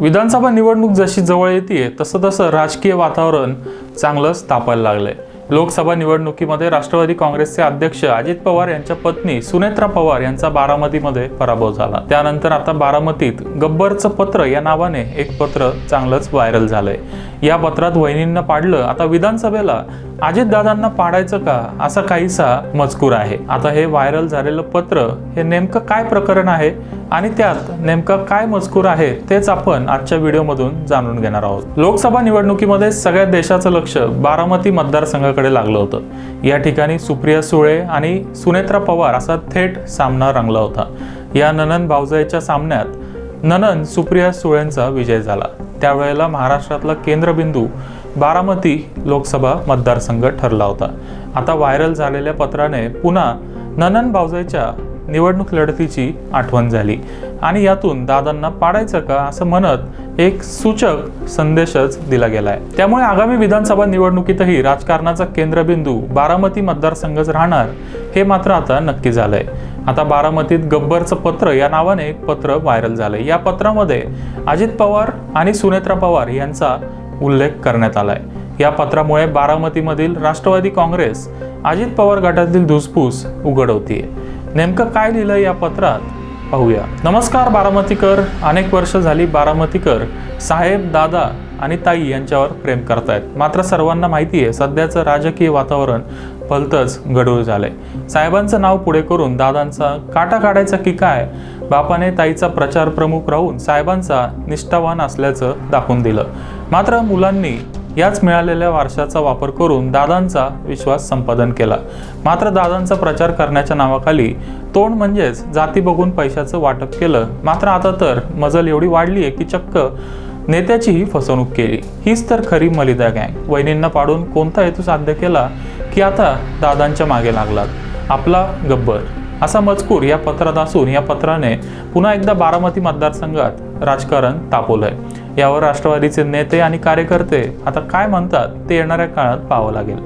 विधानसभा निवडणूक जशी जवळ येते तसं तसं राजकीय वातावरण चांगलंच तापायला लागलंय. लोकसभा निवडणुकीमध्ये राष्ट्रवादी काँग्रेसचे अध्यक्ष अजित पवार यांच्या पत्नी सुनेत्रा पवार यांचा बारामतीमध्ये पराभव झाला. त्यानंतर आता बारामतीत गब्बरचं पत्र या नावाने एक पत्र चांगलंच व्हायरल झालंय. या पत्रात वहिनींना पाडलं आता विधानसभेला अजितदादांना पाडायचं का? असा काहीसा मजकूर आहे. आता हे व्हायरल झालेलं पत्र हे नेमकं काय प्रकरण आहे? आणि त्यात नेमकं काय मजकूर आहे तेच आपण आजच्या व्हिडिओमधून जाणून घेणार आहोत. लोकसभा निवडणुकीमध्ये सगळ्या देशाचं लक्ष बारामती मतदारसंघाकडे लागलं होतं. या ठिकाणी सुप्रिया सुळे आणि सुनेत्रा पवार असा थेट सामना रंगला होता. या ननन भावजाईच्या सामन्यात ननन सुप्रिया सुळेंचा विजय झाला. त्यावेळेला महाराष्ट्रातला केंद्रबिंदू बारामती लोकसभा मतदारसंघ ठरला होता. आता व्हायरल झालेल्या पत्राने पुन्हा ननन भावजाईच्या निवडणूक लढतीची आठवण झाली. आणि यातून दादांना पाडायचं का असं म्हणत एक सूचक संदेशच दिला गेलाय. त्यामुळे आगामी विधानसभा निवडणुकीतही राजकारणाचा केंद्रबिंदू बारामती मतदारसंघच राहणार हे मात्र आता नक्की झालंय. आता बारामतीत गब्बरचं पत्र या नावाने एक पत्र व्हायरल झालंय. या पत्रामध्ये अजित पवार आणि सुनेत्रा पवार यांचा उल्लेख करण्यात आलाय. या पत्रामुळे बारामतीमधील राष्ट्रवादी काँग्रेस अजित पवार गटातील धुसफूस उघड होतीये नेमकं काय लिहिलं या पत्रात? पाहूया. नमस्कार बारामतीकर. अनेक वर्ष झाली बारामतीकर साहेब दादा आणि ताई यांच्यावर प्रेम करतायत. मात्र सर्वांना माहिती आहे सध्याचं राजकीय वातावरण भलतंच गडूळ झालंय. साहेबांचं नाव पुढे करून दादांचा काटा काढायचा की काय? बापाने ताईचा प्रचार प्रमुख राहून साहेबांचा निष्ठावान असल्याचं दाखवून दिलं. मात्र मुलांनी याच मिळालेल्या वारशाचा वापर करून दादांचा विश्वास संपादन केला. मात्र दादांचा प्रचार करण्याच्या नावाखाली तोंड म्हणजेच जाती बघून पैशाचं वाटप केलं. मात्र आता तर मजल एवढी वाढली आहे की चक्क नेत्याचीही फसवणूक केली. हीच तर खरी मलिदा गँग. वहिनींना पाडून कोणता हेतू साध्य केला की आता दादांच्या मागे लागलात? आपला गब्बर. असा मजकूर या पत्रात असून या पत्राने पुन्हा एकदा बारामती मतदारसंघात राजकारण तापवलंय. यावर राष्ट्रवादीचे नेते आणि कार्यकर्ते आता काय म्हणतात ते येणाऱ्या काळात पाहावं लागेल.